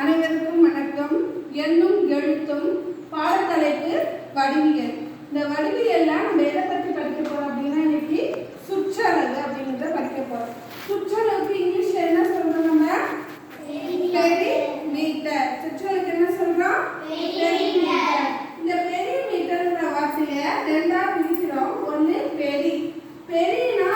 அனைவருக்கும் வணக்கம். எண்ணும் எழுத்தும் பாடத்தலைப்பு வடிவியல். இந்த வடிவியல்லாம் நம்ம எதை பற்றி படிக்க போகிறோம் அப்படின்னா இன்னைக்கு சுற்றளவு அப்படிங்கிறத படிக்க போகிறோம் சுற்றளவுக்கு இங்கிலீஷில் என்ன சொல்கிறோம் நம்ம? பெரி மீட்டர் சுற்றளவுக்கு என்ன சொல்கிறோம் பெரி மீட்டர் இந்த பெரிய மீட்டர்ன்ற வார்த்தையை ரெண்டாக பிரிக்கிறோம். ஒன்று பெரி. பெரியனா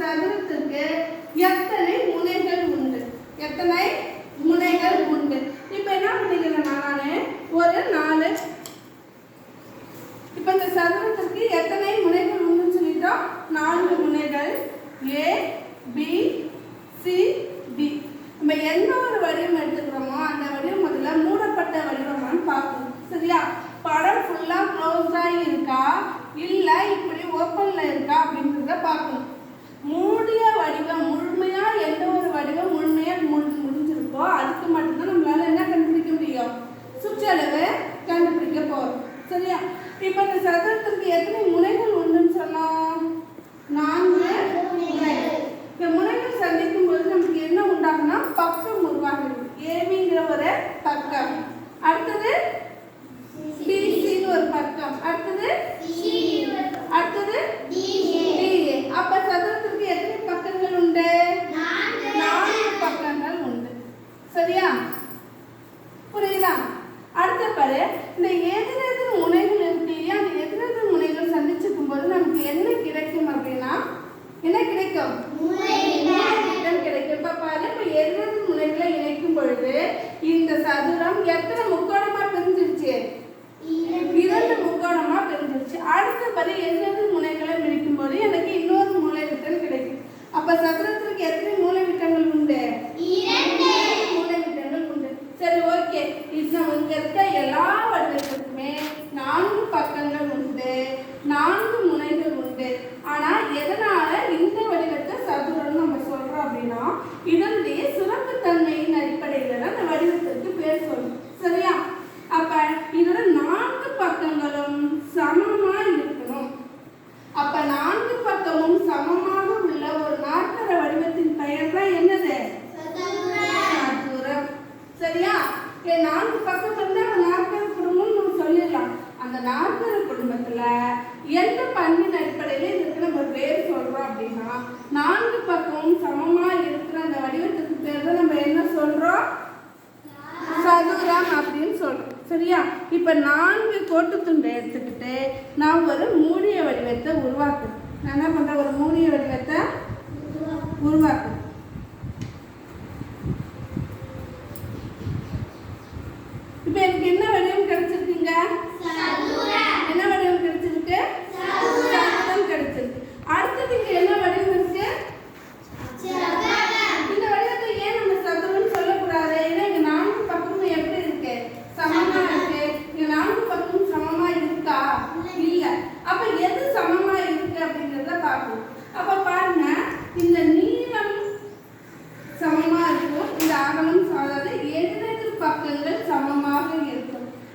சதுரத்துக்கு எத்தனை முனைகள் உண்டு? எத்தனை முனைகள் உண்டு? இப்போ என்ன பண்ணிக்கிறேன் நான்? ஒரு நாலு. இப்போ இந்த சதுரத்திற்கு எத்தனை முனைகள் உண்டுன்னு சொல்லிட்டோம். நான்கு முனைகள். ஏ பி சி டி நம்ம எந்த ஒரு வடிவம் எடுத்துக்கிறோமோ அந்த வடிவம் முதல்ல மூடப்பட்ட வடிவமானு பார்க்கணும். சரியா? படம் ஃபுல்லாக க்ளோஸ்டாக இருக்கா? இல்லை இப்படி ஓப்பனில் இருக்கா அப்படின்றத பார்க்கணும். मूड़ நான் என்ன பண்ணுறேன் ஒரு மூணு வடிவ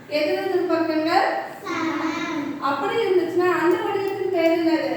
எது எதிர்பார்க்குங்க அப்படி இருந்துச்சுன்னா அந்த வடிவத்தின் பேர் என்னது?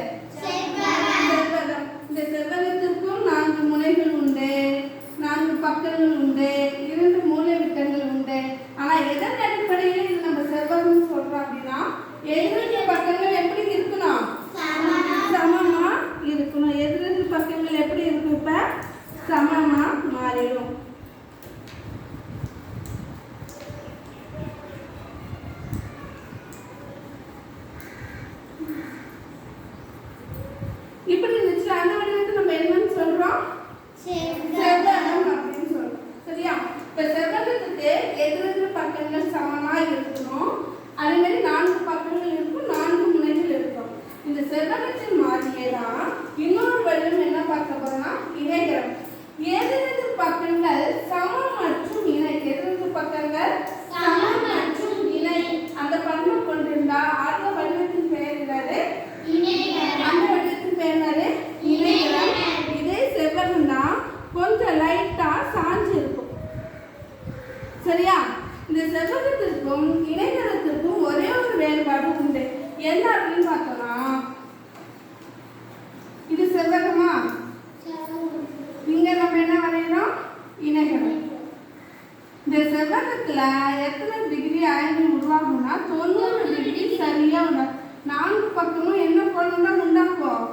எத்தனை டிகிரி ஆங்கிள் உருவாகணும்னா தொண்ணூறு டிகிரி சரியாக உண்டா நான்கு பக்கமும் என்ன பண்ணணும்னா உண்டாக்கும்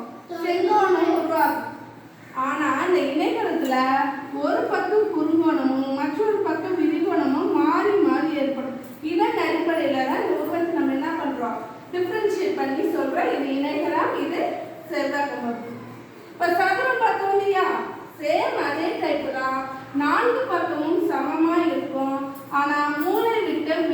செங்கோணம் உருவாகும். ஆனால் இந்த இணையதளத்தில் ஒரு பக்கம் குறுங்கோணமும் மற்றொரு பக்கம் விரிகோணமும் மாறி மாறி ஏற்படும். இதன் அடிப்படையில் தான் ஒவ்வொரு நம்ம என்ன பண்ணுறோம் டிஃப்ரென்ஷியேட் பண்ணி சொல்கிறோம் இது இணையதளம் இது செவ்வாக்கம் இப்போ சதுரம் பார்த்தோம் இல்லையா? சேம் அதே டைப்பு தான். நான்கு பக்கமும் சமமாக இருக்கும். ஆனால் மூளை விட்டம்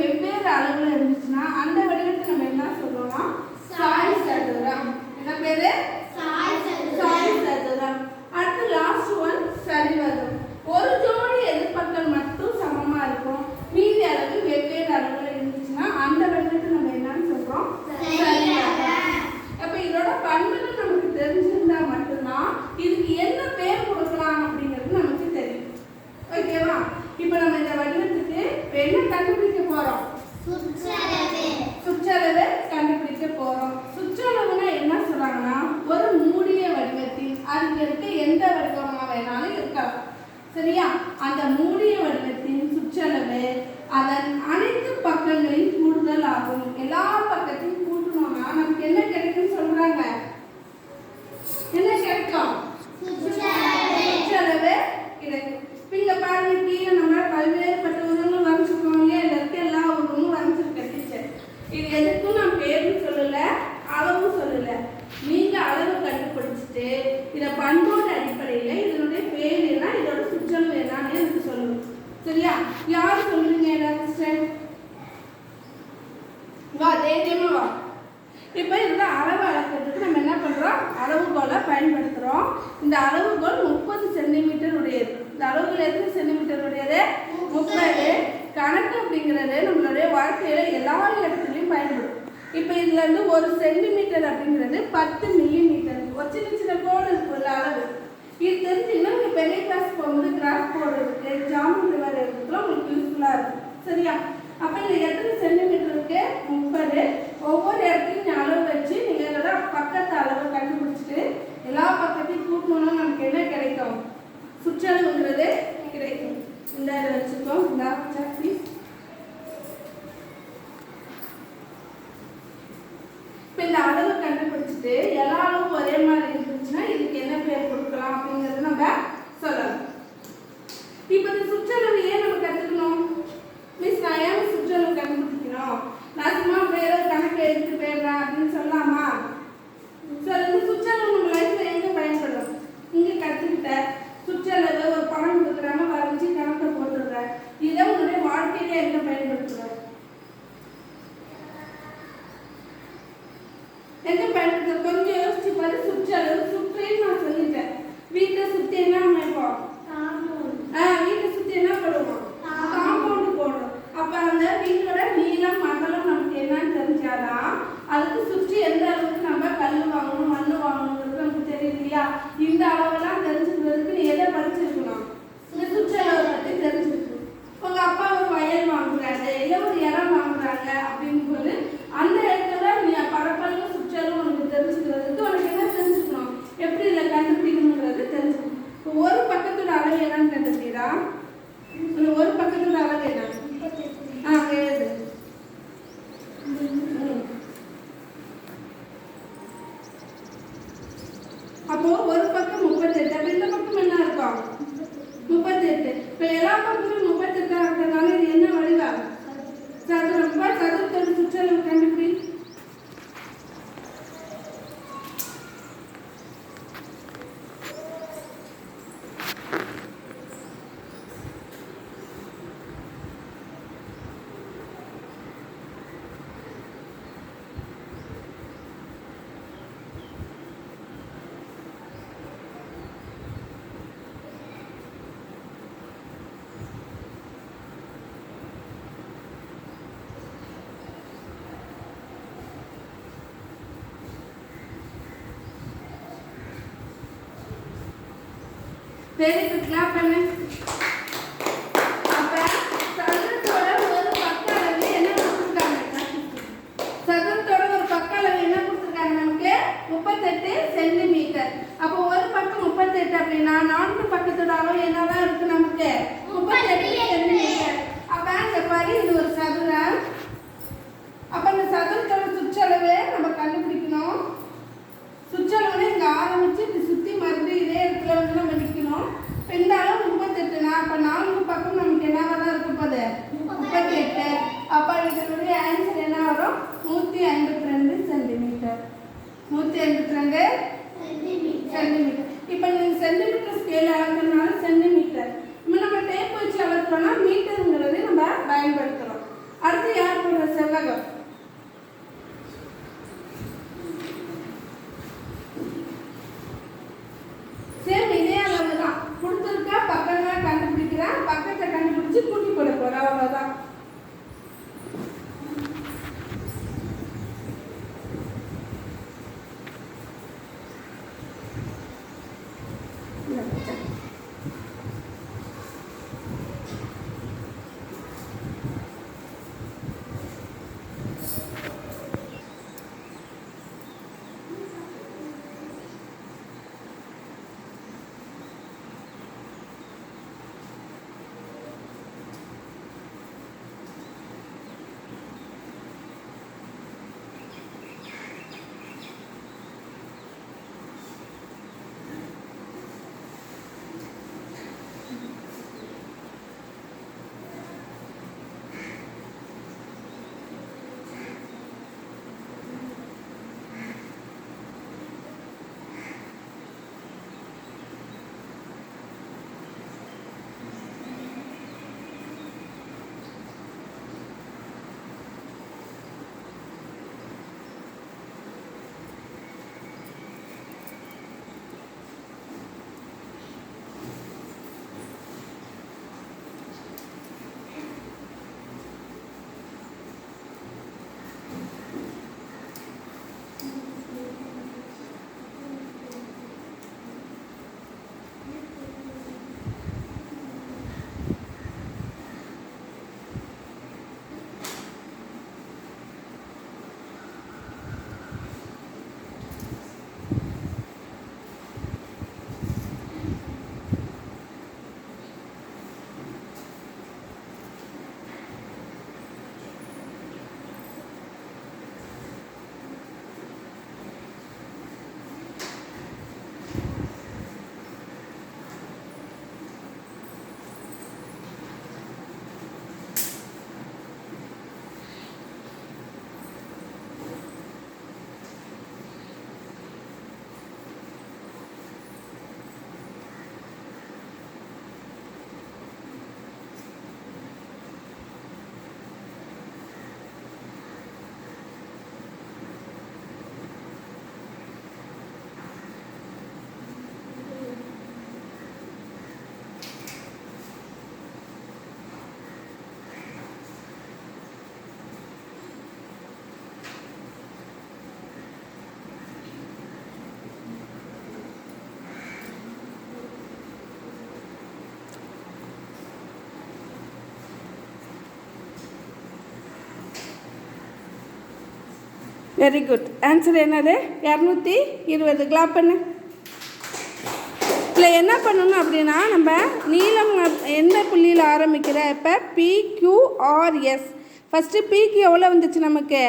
Yeah. இருந்து ஒரு சென்டிமீட்டர் அப்படிங்கிறது பத்து மில்லி ஒரு சின்ன சின்ன கோடு இருக்குல்ல அளவு. இது தெரிஞ்சுன்னா நீங்கள் பெரிய கிளாஸ் போகும்போது கிராஃப் போர்டு இருக்கு ஜாமெட்ரி வேறு இருக்குலாம் உங்களுக்கு யூஸ்ஃபுல்லாக இருக்கும். சரியா? அப்போ இது எத்தனை சென்டிமீட்டருக்கு முப்பது. ஒவ்வொரு இடத்துலையும் அளவு வச்சு நீங்கள் என்னோட பக்கத்து அளவு கண்டுபிடிச்சிட்டு எல்லா பக்கத்தையும் கூட்டணும்னா நமக்கு என்ன கிடைக்கும்? சுற்றளவுங்கிறது கிடைக்கும். இந்த வச்சுக்கோ இந்த சாக்பீஸ் இப்போ இந்த அளவு கண்டுபிடிச்சிட்டு எல்லா அளவும் ஒரே மாதிரி இருந்துச்சுன்னா இதுக்கு என்ன பேர் கொடுக்கலாம் அப்படிங்கிறது நம்ம சொல்லலாம். என்ன பயன்படுத்த கொஞ்சம் யோசிச்சு பாரு சுற்றளவு சுற்றே நான் சொல்லிட்டேன் வீட்டை சுத்தி என்ன அமைப்போம் ஆ வீட்டை சுத்தி என்ன போடுவோம் காம்பவுண்ட் போடுறோம் அப்ப அந்த வீட்டோட நீளம் அகலம் நமக்கு என்னன்னு தெரிஞ்சாதான் அதுக்கு சுற்றி எந்த அளவுக்கு நம்ம கல் வாங்கணும் மண் வாங்கணுங்கிறது நமக்கு தெரியும் இல்லையா இந்த அளவெல்லாம் தெரிஞ்சுக்கிறதுக்கு நீ எதை படிச்சிருக்கணும் இந்த சுற்றளவு பத்தி தெரிஞ்சிருக்கணும் உங்க அப்பா ஒரு வயல் வாங்குறாங்க இல்லை ஒரு இடம் வாங்குறாங்க அப்படின்னு போது அந்த இடத்துல நீ பரப்பளவு சுற்றளவு உனக்கு தெரிஞ்சுக்கிறதுக்கு உனக்கு என்ன தெரிஞ்சுக்கணும் எப்படி இதை கண்டுபிடிக்கணுங்கிறது தெரிஞ்சுக்கணும் இப்போ ஒரு பக்கத்தோட அளவு என்னன்னு கண்டுபிடிடா இந்த ஒரு பக்கத்தோட அளவு என்ன ஆ எழுது ம். அப்போ ஒரு பக்கம் முப்பத்தெட்டு அப்ப இந்த பக்கம் என்ன இருக்கும் முப்பத்தெட்டு இப்போ எல்லா பக்கமும் முப்பத்தெட்டா இருக்கிறதுனால இது என்ன வடிவா சதுரம் இப்போ சதுரத்தோட சுற்றளவு கண்டுபிடி வெரி குட் கிளாப் பண்ணு. அப்ப சதுரத்தோட ஒரு பக்க அளவு என்ன கொடுத்துருக்காங்க? சதுரத்தோட ஒரு பக்க அளவு என்ன கொடுத்துருக்காங்க நமக்கு? முப்பத்தெட்டு சென்டிமீட்டர் அப்போ ஒரு பக்கம் முப்பத்தெட்டு அப்படின்னா நான்கு பக்கத்தோட அளவு என்னதான் இருக்கு நமக்கு? முப்பத்தெட்டு சென்டிமீட்டர் அப்ப இந்த பாரு இது ஒரு வெரி குட் ஆன்சர் என்னது? இரநூத்தி இருபது. கிளாப் பண்ணு. இதில் என்ன பண்ணணும் அப்படின்னா நம்ம நீளம் எந்த புள்ளியில் ஆரம்பிக்கிற? இப்போ பிக்யூஆர்எஸ் ஃபஸ்ட்டு பிக்கு எவ்வளோ வந்துச்சு நமக்கு?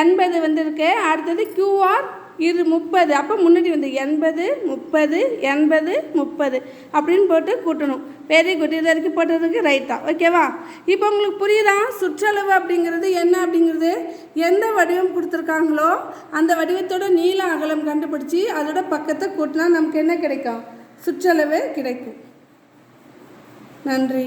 எண்பது வந்திருக்கு. அடுத்தது கியூஆர் இரு முப்பது. அப்போ முன்னாடி வந்து எண்பது முப்பது எண்பது முப்பது அப்படின்னு போட்டு கூட்டணும். பெரிய குட்டி இது வரைக்கும் போட்டதுக்கு ரைட் தான் ஓகேவா இப்போ உங்களுக்கு புரியுதா? சுற்றளவு அப்படிங்கிறது என்ன அப்படிங்கிறது? எந்த வடிவம் கொடுத்துருக்காங்களோ அந்த வடிவத்தோட நீள அகலம் கண்டுபிடிச்சி அதோட பக்கத்தை கூட்டினா நமக்கு என்ன கிடைக்கும்? சுற்றளவு கிடைக்கும். நன்றி.